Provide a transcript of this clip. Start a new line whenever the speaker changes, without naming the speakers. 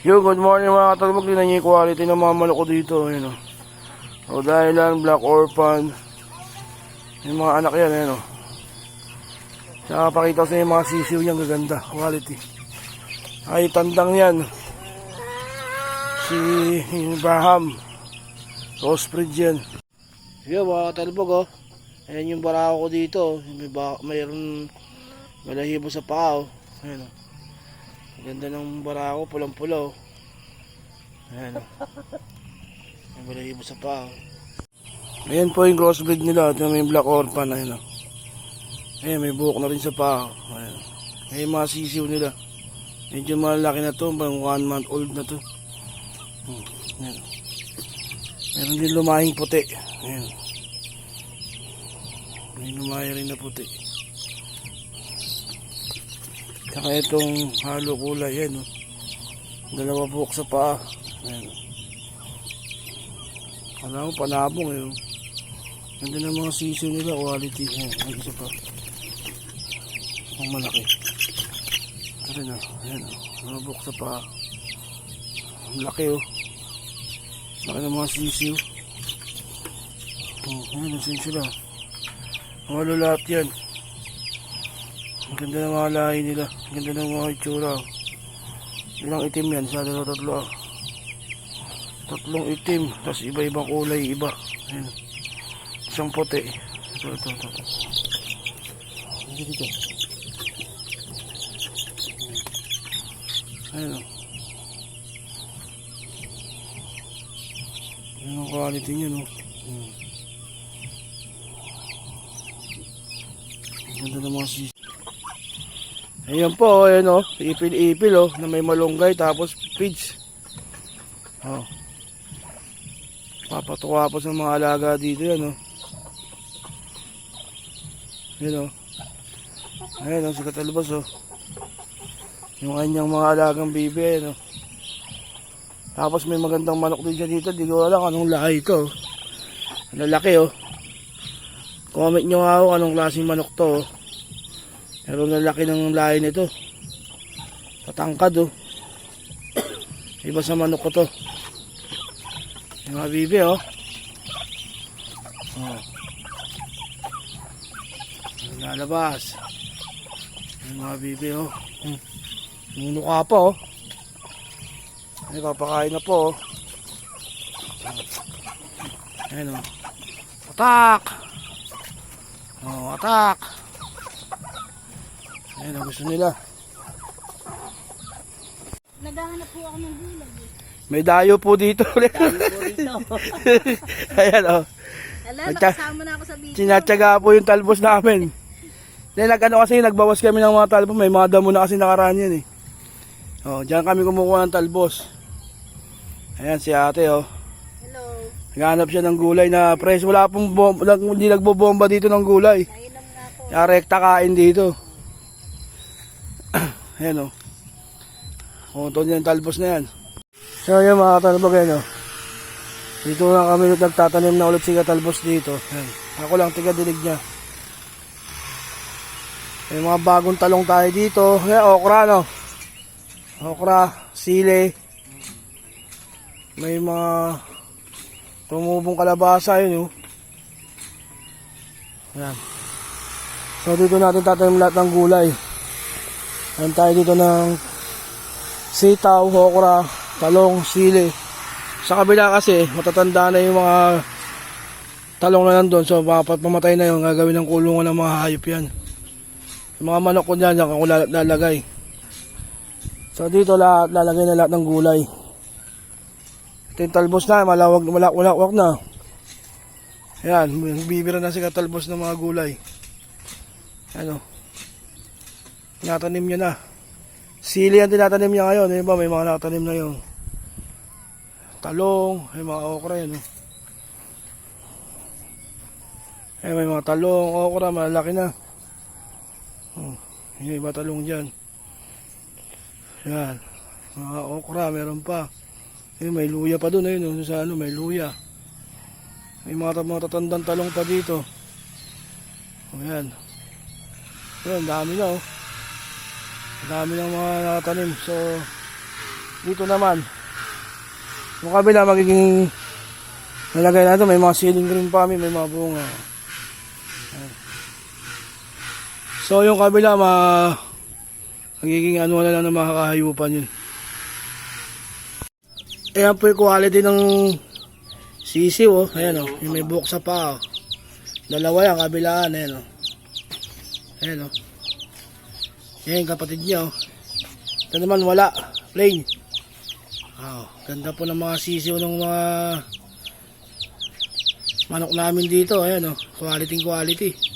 Yo, good morning mga katalbog. Tingnan niyo yung quality ng mga manok ko dito. Ayun o. O dahil lang, Black Orphan. Yung mga anak yan, ayun o. Tsaka pakita ko sa yung mga sisiw niyan, gaganda. Quality. Ay, tandang yan. Si Braham. Crossbreed yan. Yo, mga katalbog o. Ayan yung barako ko dito. May ba mayroon malahibo sa paa o. Ayun o. Ganda ng barako, pulang-pula oh. Ayan. Ang balahibo sa paa oh. Ayan po yung crossbreed nila. Ito may black orphan. Ayan oh. Ayan, may buhok na rin sa paa. oh. Ayan. Ayan yung mga sisiw nila. Medyo malaki na to. Parang one month old na to. Hmm. Ayan. Meron din lumahing puti. Ayan. May lumahi rin na puti. Saka itong halo kulay yan. Oh. Dalawa buhok sa paa. Ayan. Alam mo, panabong eh. oh. Ganda ng mga sisiw nila, quality. Ayan, may isa pa. Ang malaki. Rin oh. Ayan oh. Dalawa buhok sa paa. Ang laki oh. Laki ng mga sisiw. Oh, ayan, nasin sila. Walo lahat yan. Ang ganda ng mga lahi nila. Ang ganda ng mga itsura. oh. Ilang itim yan? Sa dalawa tatlo. ah. Tatlong itim. Tapos iba-ibang kulay. Iba. Ayan. Isang puti. Ito, ito, ito. ito. Dito, dito. Ayan o. Ayan ang quality niya no. Ang Ganda ng mga sis. Ayan po, ayan o. Ipil-ipil o. Na may malunggay tapos pids. Oh. Papatuwa po sa mga alaga dito yan o. Ayan o. Ayan o, si Katalbos o. Yung kanyang mga alagang bibi ayan o. Tapos may magandang manok din dyan dito. Di ko alam anong lahi ito. Lalaki o. Comment nyo nga ako anong klaseng manok to o. Pero lalaki ng lahi nito. Patangkad oh. Iba sa manok ko to. Yung mga bibi oh. Oh. Lalabas. Yung mga bibi oh. Hmm. Nunuka pa oh. Ay, papakain na po oh. Ayan oh. Atak! Oh, atak! Ayan ang gusto nila.
Naghahanap po ako ng gulay. eh.
May dayo po dito. Ayan oh.
Ala, nakasama na ako sa video.
Sinatsaga po yung talbos namin. Then nag ano kasi nagbawas kami ng mga talbos. May mga damo na kasi nakaraan yan eh. Oh, diyan kami kumukuha ng talbos. Ayan si ate oh.
Hello.
Naghanap siya ng gulay na fresh. Wala pong bom- hindi nagbobomba dito ng gulay.
Po.
Kaya rekta kain dito. Ayan o. Oh. Kuto niya yung talbos na yan. So yun mga katalbog yan o. Dito na kami nagtatanim na ulit si katalbos dito. Ayan. Ako lang tiga dilig niya. May mga bagong talong tayo dito. Ayan, okra no. Okra, sili. May mga tumubong kalabasa yun oh. Ayan. So dito natin tatanim lahat ng gulay. Ayan tayo dito ng sitaw, okra, talong, sili. Sa kabila kasi matatanda na yung mga talong na nandun. So pamatay na yung gagawin ng kulungan ng mga hayop yan. Yung mga manok ko dyan, dyan ako lal- lalagay. So dito lahat, lalagay na lahat ng gulay. Ito yung talbos na, malawag, malak, malawak na. Ayan, bibira na si katalbos ng mga gulay. Ano? Tinatanim niya na. Sili ang tinatanim niya ngayon. Ayun ba, may mga nakatanim na yun. Talong, may mga okra yan. Oh. Ayun, may mga talong, okra, malaki na. Oh, yung iba talong dyan. Yan. Mga okra, meron pa. Ayun, may luya pa doon. Ayun, sa ano, may luya. May mga, mga tatandang talong pa dito. O yan. Yan, dami na oh. Dami ng mga nakatanim. So, Dito naman. Yung kabila magiging nalagay natin. May mga ceiling green pa kami. May mga bunga. So yung kabila ma magiging ano na lang ng mga kahayupan yun. Ayan po yung quality ng sisiw oh. Ayan oh. Yung may buhok sa paa oh. Dalawa yan kabilaan. Ayan oh. Ayan oh. Ayan kapatid niya oh. Ito naman wala. Plain. Wow. Ganda po ng mga sisiw ng mga manok namin dito. Ayan oh. Quality quality.